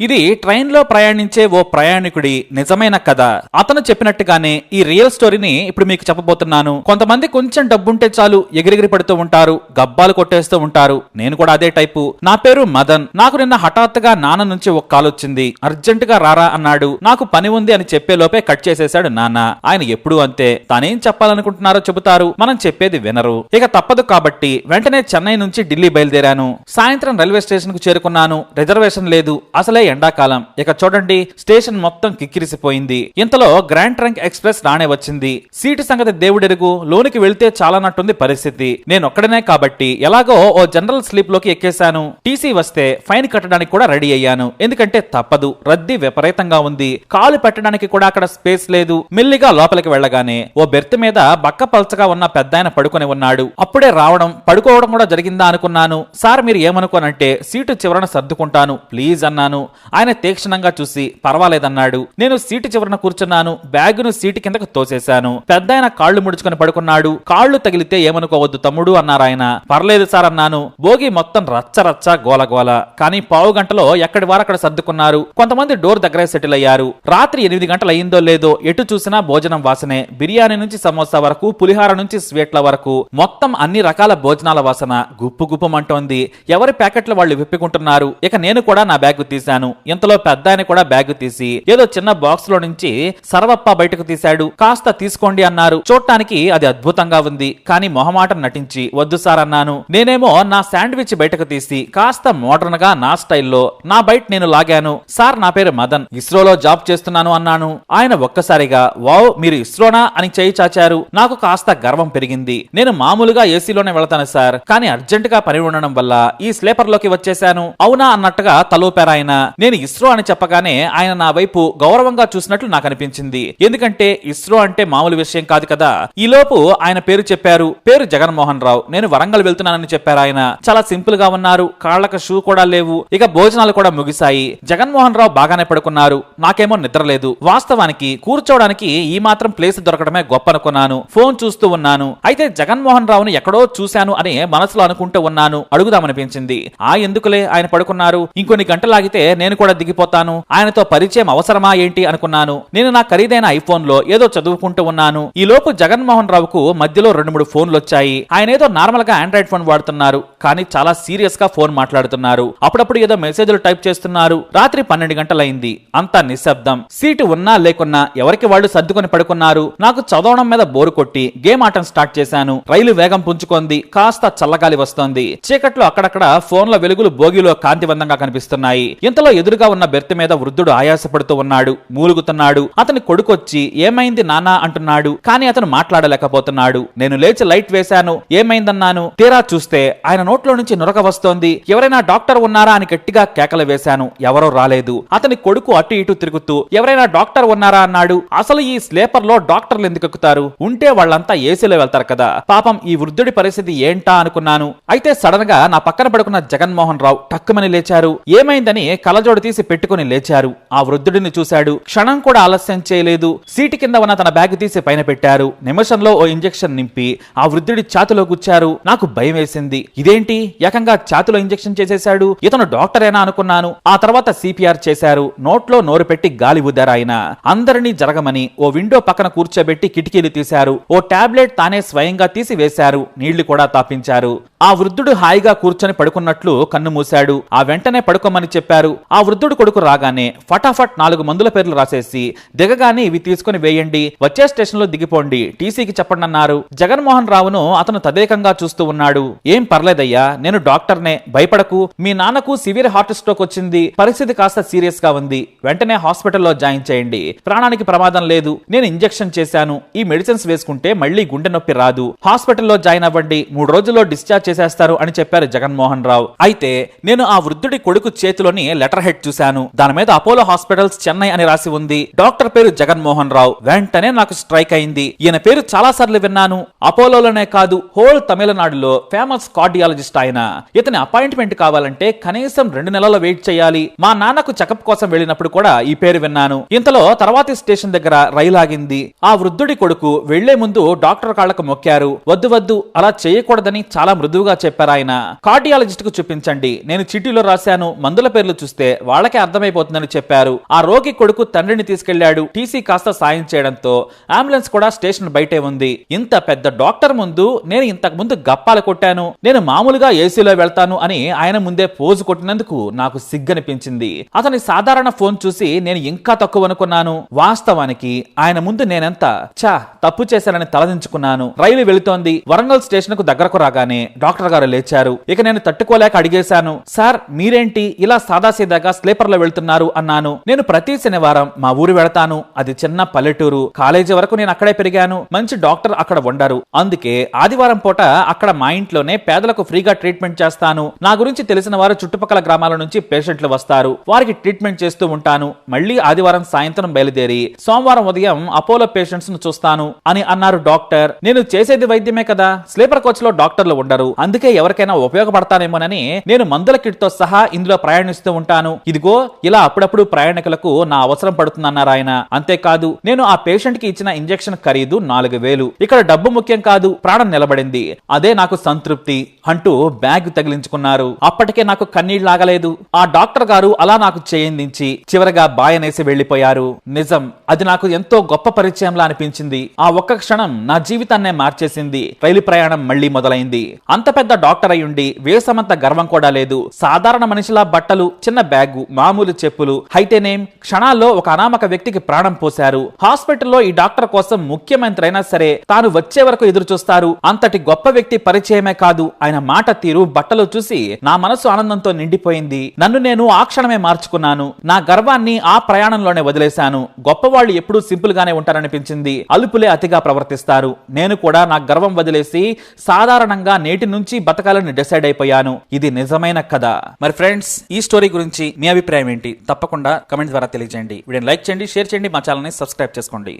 ఇది ట్రైన్లో ప్రయాణించే ఓ ప్రయాణికుడి నిజమైన కథ. అతను చెప్పినట్టుగానే ఈ రియల్ స్టోరీని ఇప్పుడు మీకు చెప్పబోతున్నాను. కొంతమంది కొంచెం డబ్బుంటే చాలు ఎగిరెగిరి పడుతూ ఉంటారు గబ్బాలు కొట్టేస్తూ ఉంటారు. నేను కూడా అదే టైపు. నా పేరు మదన్. నాకు నిన్న హఠాత్తుగా నాన్న నుంచి ఒక కాల్ వచ్చింది. అర్జెంట్గా రారా అన్నాడు. నాకు పని ఉంది అని చెప్పే లోపే కట్ చేసేశాడు నాన్న. ఆయన ఎప్పుడూ అంతే. తానేం చెప్పాలనుకుంటున్నారో చెబుతారు. మనం చెప్పేది వినరు. ఇక తప్పదు కాబట్టి వెంటనే చెన్నై నుంచి ఢిల్లీ బయలుదేరాను. సాయంత్రం రైల్వే స్టేషన్కు చేరుకున్నాను. రిజర్వేషన్ లేదు. అసలే ఎండాకాలం. ఇక చూడండి స్టేషన్ మొత్తం కిక్కిరిసిపోయింది. ఇంతలో గ్రాండ్ ట్రంక్ ఎక్స్ప్రెస్ రానే వచ్చింది. సీటు సంగతి దేవుడెరుగు లోనికి వెళ్తే చాలానట్టుంది పరిస్థితి. నేనొక్కడనే కాబట్టి ఎలాగో ఓ జనరల్ స్లీప్లోకి ఎక్కేశాను. టీసీ వస్తే ఫైన్ కట్టడానికి కూడా రెడీ అయ్యాను. ఎందుకంటే తప్పదు రద్దీ విపరీతంగా ఉంది. కాలు పెట్టడానికి కూడా అక్కడ స్పేస్ లేదు. మెల్లిగా లోపలికి వెళ్ళగానే ఓ బెర్త్ మీద బక్క పల్చగా ఉన్న పెద్దాయన పడుకొని ఉన్నాడు. అప్పుడే రావడం పడుకోవడం కూడా జరిగిందా అనుకున్నాను. సార్ మీరు ఏమనుకోనంటే సీటు చివరన సర్దుకుంటాను. ప్లీజ్ అన్నాను. ఆయన తీక్షణంగా చూసి పర్వాలేదన్నాడు. నేను సీటు చివరన కూర్చున్నాను. బ్యాగును సీటు కిందకు తోసేశాను. పెద్దాయన కాళ్ళు ముడుచుకొని పడుకున్నాడు. కాళ్ళు తగిలితే ఏమనుకోవద్దు తమ్ముడు అన్నారు ఆయన. పర్లేదు సార్ అన్నాను. భోగి మొత్తం రచ్చ రచ్చ గోల గోల. కానీ పావు గంటలో ఎక్కడి వారు అక్కడ సర్దుకున్నారు. కొంతమంది డోర్ దగ్గరే సెటిల్ అయ్యారు. రాత్రి ఎనిమిది గంటలు అయిందో లేదో ఎటు చూసినా భోజనం వాసనే. బిర్యానీ నుంచి సమోసా వరకు పులిహార నుంచి స్వీట్ల వరకు. మొత్తం అన్ని రకాల భోజనాల వాసన. గుప్పు గుప్పమంటోంది. ఎవరి ప్యాకెట్లు వాళ్ళు విప్పుకుంటున్నారు. ఇక నేను కూడా నా బ్యాగ్ తీశాను. ఇంతలో పెద్ద ఆయన కూడా బ్యాగ్ తీసి ఏదో చిన్న బాక్స్లో నుంచి సర్వప్ప బయటకు తీశాడు. కాస్త తీసుకోండి అన్నారు. చూడటానికి అది అద్భుతంగా ఉంది. కానీ మొహమాటం నటించి వద్దు సార్ అన్నాను. నేనేమో నా శాండ్విచ్ బయటకు తీసి కాస్త మోడర్న్గా నా స్టైల్లో నా బయట నేను లాగాను. సార్ నా పేరు మదన్. ఇస్రోలో జాబ్ చేస్తున్నాను అన్నాను. ఆయన ఒక్కసారిగా వావ్ మీరు ఇస్రోనా? అని చేయి చాచారు. నాకు కాస్త గర్వం పెరిగింది. నేను మామూలుగా ఏసీలోనే వెళతాను సార్. కానీ అర్జెంట్గా పని ఉండడం వల్ల ఈ స్లీపర్లోకి వచ్చేశాను. అవునా అన్నట్టుగా తలూపారు ఆయన. నేను ఇస్రో అని చెప్పగానే ఆయన నా వైపు గౌరవంగా చూసినట్లు నాకు అనిపించింది. ఎందుకంటే ఇస్రో అంటే మామూలు విషయం కాదు కదా. ఈ లోపు ఆయన పేరు చెప్పారు. పేరు జగన్మోహన్ రావు. నేను వరంగల్ వెళ్తున్నానని చెప్పారు ఆయన. చాలా సింపుల్గా ఉన్నారు. కాళ్ళకు షూ కూడా లేవు. ఇక భోజనాలు కూడా ముగిశాయి. జగన్మోహన్ రావు బాగానే పడుకున్నారు. నాకేమో నిద్ర లేదు. వాస్తవానికి కూర్చోవడానికి ఈ మాత్రం ప్లేస్ దొరకడమే గొప్ప అనుకున్నాను. ఫోన్ చూస్తూ ఉన్నాను. అయితే జగన్మోహన్ రావుని ఎక్కడో చూశాను అని మనసులో అనుకుంటూ ఉన్నాను. అడుగుదామనిపించింది. ఆ ఎందుకులే ఆయన పడుకున్నారు? ఇంకొన్ని గంటలాగితే నేను నేను కూడా దిగిపోతాను. ఆయనతో పరిచయం అవసరమా ఏంటి అనుకున్నాను. నేను నా ఖరీదైన ఐఫోన్లో ఏదో చదువుకుంటూ ఉన్నాను. ఈ లోపు జగన్మోహన్ రావుకు మధ్యలో రెండు మూడు ఫోన్లు వచ్చాయి ఆయన ఏదో నార్మల్గా ఆండ్రాయిడ్ ఫోన్ వాడుతున్నారు. కానీ చాలా సీరియస్గా ఫోన్ మాట్లాడుతున్నారు. అప్పుడప్పుడు ఏదో మెసేజ్లు టైప్ చేస్తున్నారు. రాత్రి పన్నెండు గంటలైంది. అంతా నిశ్శబ్దం. సీటు ఉన్నా లేకున్నా ఎవరికి వాళ్ళు సర్దుకొని పడుకున్నారు. నాకు చదవడం మీద బోరు కొట్టి గేమ్ ఆటం స్టార్ట్ చేశాను. రైలు వేగం పుంజుకుంది. కాస్త చల్లగాలి వస్తోంది. చీకట్లో అక్కడక్కడ ఫోన్ల వెలుగులు బోగిలో కాంతివంతంగా కనిపిస్తున్నాయి. ఇంతలో ఎదురుగా ఉన్న బెర్త్ మీద వృద్ధుడు ఆయాసపడుతూ ఉన్నాడు మూలుగుతున్నాడు. అతని కొడుకొచ్చి ఏమైంది నానా అంటున్నాడు. కానీ అతను మాట్లాడలేకపోతున్నాడు. నేను లేచి లైట్ వేశాను. ఏమైందన్నాను? తీరా చూస్తే ఆయన నోట్లో నుంచి నురక వస్తోంది. ఎవరైనా డాక్టర్ ఉన్నారా? అని గట్టిగా కేకలు వేశాను. ఎవరో రాలేదు. అతని కొడుకు అటు ఇటు తిరుగుతూ ఎవరైనా డాక్టర్ ఉన్నారా? అన్నాడు. అసలు ఈ స్లీపర్లో డాక్టర్లు ఎందుకు ఎక్కుతారు? ఉంటే వాళ్ళంతా ఏసీలో వెళ్తారు కదా. పాపం ఈ వృద్ధుడి పరిస్థితి ఏంటా అనుకున్నాను. అయితే సడన్గా నా పక్కన పడుకున్న జగన్మోహన్ రావు టక్కుమని లేచారు. ఏమైందని తలజోడు తీసి పెట్టుకుని లేచారు. ఆ వృద్ధుడిని చూశాడు. క్షణం కూడా ఆలస్యం చేయలేదు. సీటు కింద ఉన్న తన బ్యాగ్ తీసి పైన పెట్టారు. నిమిషంలో ఓ ఇంజెక్షన్ నింపి ఆ వృద్ధుడి ఛాతిలో గుచ్చారు. నాకు భయం వేసింది. ఇదేంటి? ఏకంగా ఛాతిలో ఇంజెక్షన్ చేసేశాడు? ఇతను డాక్టరేనా అనుకున్నాను. ఆ తర్వాత సిపిఆర్ చేశారు. నోట్లో నోరు పెట్టి గాలి ఊదారు ఆయన. అందరినీ జరగమని ఓ విండో పక్కన కూర్చోబెట్టి కిటికీలు తీశారు. ఓ టాబ్లెట్ తానే స్వయంగా తీసి వేశారు. నీళ్ళు కూడా తాపించారు. ఆ వృద్ధుడు హాయిగా కూర్చొని పడుకున్నట్లు కన్ను మూశాడు. ఆ వెంటనే పడుకోమని చెప్పారు. ఆ వృద్ధుడు కొడుకు రాగానే ఫటాఫట్ నాలుగు మందుల పేర్లు రాసేసి దిగగానే ఇవి తీసుకుని వేయండి వచ్చే స్టేషన్లో దిగిపోండి టీసీకి చెప్పండి అన్నారు జగన్మోహన్ రావును అతను తదేకంగా చూస్తూ ఉన్నాడు. ఏం పర్లేదయ్యా నేను డాక్టర్నే భయపడకు. మీ నాన్నకు సివియర్ హార్ట్ స్ట్రోక్ వచ్చింది పరిస్థితి కాస్త సీరియస్గా ఉంది. వెంటనే హాస్పిటల్లో జాయిన్ చేయండి. ప్రాణానికి ప్రమాదం లేదు నేను ఇంజెక్షన్ చేశాను. ఈ మెడిసిన్స్ వేసుకుంటే మళ్ళీ గుండె నొప్పి రాదు. హాస్పిటల్లో జాయిన్ అవ్వండి మూడు రోజుల్లో డిశ్చార్జ్ చేసేస్తారు అని చెప్పారు జగన్మోహన్ రావు. అయితే నేను ఆ వృద్ధుడి కొడుకు చేతిలోని లెటర్ హెడ్ చూశాను. దాని మీద అపోలో హాస్పిటల్స్ చెన్నై అని రాసి ఉంది. డాక్టర్ పేరు జగన్మోహన్ రావు. వెంటనే నాకు స్ట్రైక్ అయింది. ఈయన పేరు చాలా సార్లు విన్నాను. అపోలోలోనే కాదు హోల్ తమిళనాడులో ఫేమస్ కార్డియాలజిస్ట్ ఆయన. ఇతని అపాయింట్మెంట్ కావాలంటే కనీసం రెండు నెలల వెయిట్ చేయాలి. మా నాన్నకు చెకప్ కోసం వెళ్ళినప్పుడు కూడా ఈ పేరు విన్నాను. ఇంతలో తర్వాతి స్టేషన్ దగ్గర రైలు ఆగింది. ఆ వృద్ధుడి కొడుకు వెళ్ళే ముందు డాక్టర్ కాళ్ళకు మొక్కారు. వద్దు వద్దు అలా చేయకూడదని చాలా మృదువుగా చెప్పారు ఆయన కార్డియాలజిస్ట్కు చూపించండి. నేను చిటీలో రాశాను. మందుల పేర్లు చూస్తే చెప్తే వాళ్ళకే అర్థమైపోతుందని చెప్పారు. ఆ రోగి కొడుకు తండ్రిని తీసుకెళ్ళాడు టీసీ కాస్త సాయం చేయడంతో అంబులెన్స్ కూడా స్టేషన్ బయటే ఉంది. ఇంత పెద్ద డాక్టర్ ముందు నేను ఇంతకు ముందు గప్పాలు కొట్టాను. నేను మామూలుగా ఏసీలో వెళ్తాను అని ఆయన ముందే పోజు కొట్టినందుకు నాకు సిగ్గనిపించింది. అతని సాధారణ ఫోన్ చూసి నేను ఇంకా తక్కువ అనుకున్నాను. వాస్తవానికి ఆయన ముందు నేనెంత చా తప్పు చేశానని తలదించుకున్నాను. రైలు వెళుతోంది. వరంగల్ స్టేషన్కు దగ్గరకు రాగానే డాక్టర్ గారు లేచారు. ఇక నేను తట్టుకోలేక అడిగేశాను సార్ మీరేంటి? ఇలా సాదాసీదా స్లీపర్లో వెళ్తున్నారు అన్నాను. నేను ప్రతి శనివారం మా ఊరు వెళతాను. అది చిన్న పల్లెటూరు. కాలేజీ వరకు నేను అక్కడే పెరిగాను. మంచి డాక్టర్ అక్కడ ఉండరు. అందుకే ఆదివారం పూట అక్కడ మా ఇంట్లోనే పేదలకు ఫ్రీగా ట్రీట్మెంట్ చేస్తాను. నా గురించి తెలిసిన వారు చుట్టుపక్కల గ్రామాల నుంచి పేషెంట్లు వస్తారు. వారికి ట్రీట్మెంట్ చేస్తూ ఉంటాను. మళ్ళీ ఆదివారం సాయంత్రం బయలుదేరి సోమవారం ఉదయం అపోలో పేషెంట్స్ను చూస్తాను అని అన్నారు డాక్టర్. నేను చేసేది వైద్యమే కదా. స్లీపర్ కోచ్లో డాక్టర్లు ఉండరు. అందుకే ఎవరికైనా ఉపయోగపడతానేమోనని నేను మందుల కిట్తో సహా ఇందులో ప్రయాణిస్తూ ఉంటాను. ఇదిగో ఇలా అప్పుడప్పుడు ప్రయాణికులకు నా అవసరం పడుతుందన్నారు ఆయన. అంతేకాదు నేను ఆ పేషెంట్కి ఇచ్చిన ఇంజెక్షన్ ఖరీదు నాలుగు వేలు. ఇక్కడ డబ్బు ముఖ్యం కాదు ప్రాణం నిలబడింది. అదే నాకు సంతృప్తి అంటూ బ్యాగ్ తగిలించుకున్నారు. అప్పటికే నాకు కన్నీళ్ళు లాగలేదు. ఆ డాక్టర్ గారు అలా నాకు చేయిందించి చివరగా బాయనేసి వెళ్ళిపోయారు నిజం అది నాకు ఎంతో గొప్ప పరిచయంలా అనిపించింది. ఆ ఒక్క క్షణం నా జీవితాన్నే మార్చేసింది. రైలు ప్రయాణం మళ్ళీ మొదలైంది. అంత పెద్ద డాక్టర్ అయ్యుండి వేసమంత గర్వం కూడా లేదు. సాధారణ మనిషిలా బట్టలు చిన్న బ్యాగు మామూలు చెప్పులు. అయితేనేం క్షణాల్లో ఒక అనామక వ్యక్తికి ప్రాణం పోశారు. హాస్పిటల్లో ఈ డాక్టర్ కోసం ముఖ్యమంత్రి అయినా సరే తాను వచ్చే వరకు ఎదురు చూస్తారు అంతటి గొప్ప వ్యక్తి పరిచయమే కాదు. ఆయన మాట తీరు బట్టలు చూసి నా మనసు ఆనందంతో నిండిపోయింది. నన్ను నేను ఆ క్షణమే మార్చుకున్నాను. నా గర్వాన్ని ఆ ప్రయాణంలోనే వదిలేశాను. గొప్పవాళ్ళు ఎప్పుడూ సింపుల్ గానే ఉంటారనిపించింది. అలుపులే అతిగా ప్రవర్తిస్తారు. నేను కూడా నా గర్వం వదిలేసి సాధారణంగా నేటి నుంచి బతకాలని డిసైడ్ అయిపోయాను. ఇది నిజమైన కథ. మరి ఫ్రెండ్స్ ఈ స్టోరీ గురించి మీ అభిప్రాయం ఏంటి? తప్పకుండా కమెంట్ ద్వారా తెలియజేయండి. వీడియోని లైక్ చేయండి షేర్ చేయండి మా ఛానల్ని సబ్స్క్రైబ్ చేసుకోండి.